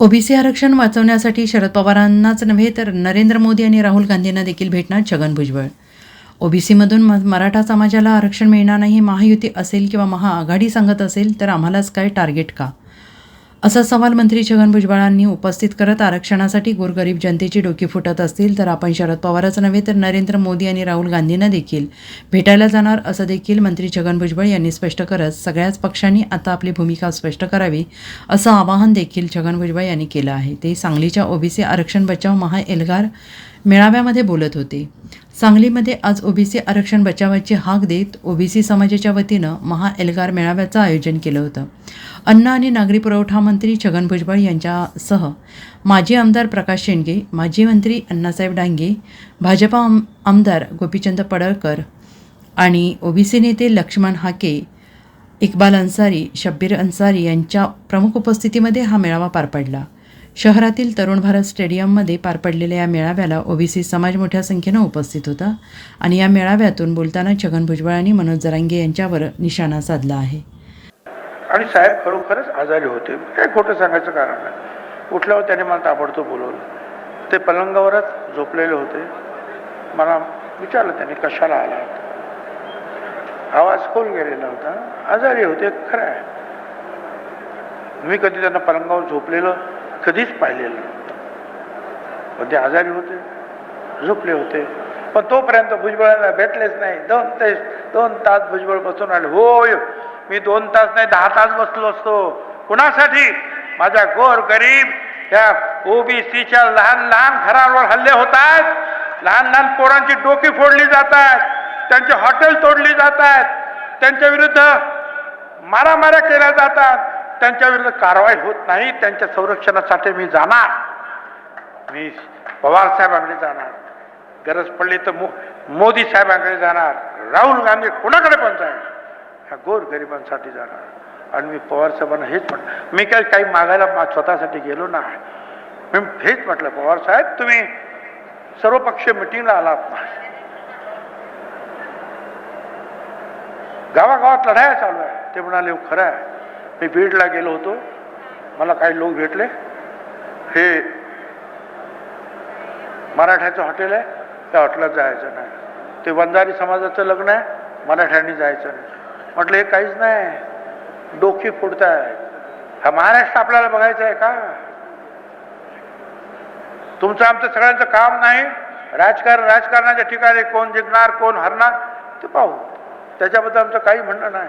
OBC आरक्षण वाचवण्यासाठी शरद पवारांनाच नव्हे तर नरेंद्र मोदी आणि राहुल गांधींना देखील भेटणार छगन भुजबळ. ओबीसीमधून म मराठा समाजाला आरक्षण मिळणार नाही महायुती असेल किंवा महाआघाडी सांगत असेल तर आम्हालाच काय टार्गेट का? असा सवाल मंत्री छगन भुजबळांनी उपस्थित करत आरक्षणासाठी गोरगरीब जनतेची डोकी फुटत असतील तर आपण शरद पवारच नव्हे तर नरेंद्र मोदी आणि राहुल गांधींना देखील. भेटायला जाणार असं देखील मंत्री छगन भुजबळ यांनी स्पष्ट करत सगळ्याच पक्षांनी आता आपली भूमिका स्पष्ट करावी असं आवाहन देखील छगन भुजबळ यांनी केलं आहे. ते सांगलीच्या ओबीसी आरक्षण बचाव महा एल्गार मेळाव्यामध्ये बोलत होते. सांगलीमध्ये आज ओबीसी आरक्षण बचावाची हाक देत ओबीसी समाजाच्या वतीनं महा एल्गार मेळाव्याचं आयोजन केलं होतं. अन्न आणि नागरी पुरवठा मंत्री छगन भुजबळ यांच्यासह माजी आमदार प्रकाश शेंडगे माजी मंत्री अण्णासाहेब डांगे भाजपा आम आमदार गोपीचंद पडळकर आणि ओबीसी नेते लक्ष्मण हाके इक्बाल अन्सारी शब्बीर अन्सारी यांच्या प्रमुख उपस्थितीमध्ये हा मेळावा पार पडला. शहरातील तरुण भारत स्टेडियममध्ये पार पडलेल्या या मेळाव्याला ओबीसी समाज मोठ्या संख्येनं उपस्थित होता. आणि या मेळाव्यातून बोलताना छगन भुजबळ आणि मनोज जरांगे यांच्यावर निशाणा साधला आहे. आणि साहेब खरोखरच आजारी होते. काय खोटं सांगायचं कारण नाही. उठल्यावर त्याने मला ताबडतोब बोलवलं. ते पलंगावरच झोपलेले होते. मला विचारलं त्याने कशाला आला होता. आवाज खोल गेलेला होता. आजारी होते खरं आहे. मी कधी त्यांना पलंगावर झोपलेलं कधीच पाहिलेलं नव्हतं. पण ते आजारी होते झोपले होते. पण तोपर्यंत भुजबळाला भेटलेच नाही. दोन ते दोन तास भुजबळ बसून आले. होय मी दोन तास नाही दहा तास बसलो असतो. कुणासाठी? माझ्या गोर गरीब या ओबीसीच्या लहान लहान घरांवर हल्ले होतात. लहान लहान पोरांची डोकी फोडली जातात. त्यांची हॉटेल तोडली जात आहेत त्यांच्या विरुद्ध मारामाऱ्या केल्या जातात. त्यांच्या विरुद्ध कारवाई होत नाही त्यांच्या संरक्षणासाठी मी जाणार. मी पवार साहेबांकडे जाणार. गरज पडली तर मो मोदी साहेबांकडे जाणार. राहुल गांधी कोणाकडे पण जाईल ह्या गोर गरिबांसाठी जाणार. आणि मी पवार साहेबांना हेच म्हटलं मी काय काही मागायला मा- स्वतःसाठी गेलो ना. मी हेच म्हटलं पवार साहेब तुम्ही सर्वपक्षीय मिटिंगला आलात ना. गावागावात लढाया चालू आहे. ते म्हणाले हो, खरं आहे. मी बीडला गेलो होतो. मला काही लोक भेटले. हे मराठ्याचं हॉटेल आहे. त्या हॉटेलात जायचं नाही. ते वंजारी समाजाचं लग्न आहे. मराठ्यांनी जायचं नाही. म्हटलं हे काहीच नाही. डोकी फुटताय हा महाराष्ट्र आपल्याला बघायचा आहे का? तुमचं आमचं सगळ्यांचं काम नाही. राजकारण राजकारणाच्या ठिकाणी कोण जिंकणार कोण हरणार ते पाहू. त्याच्याबद्दल आमचं काही म्हणणं नाही.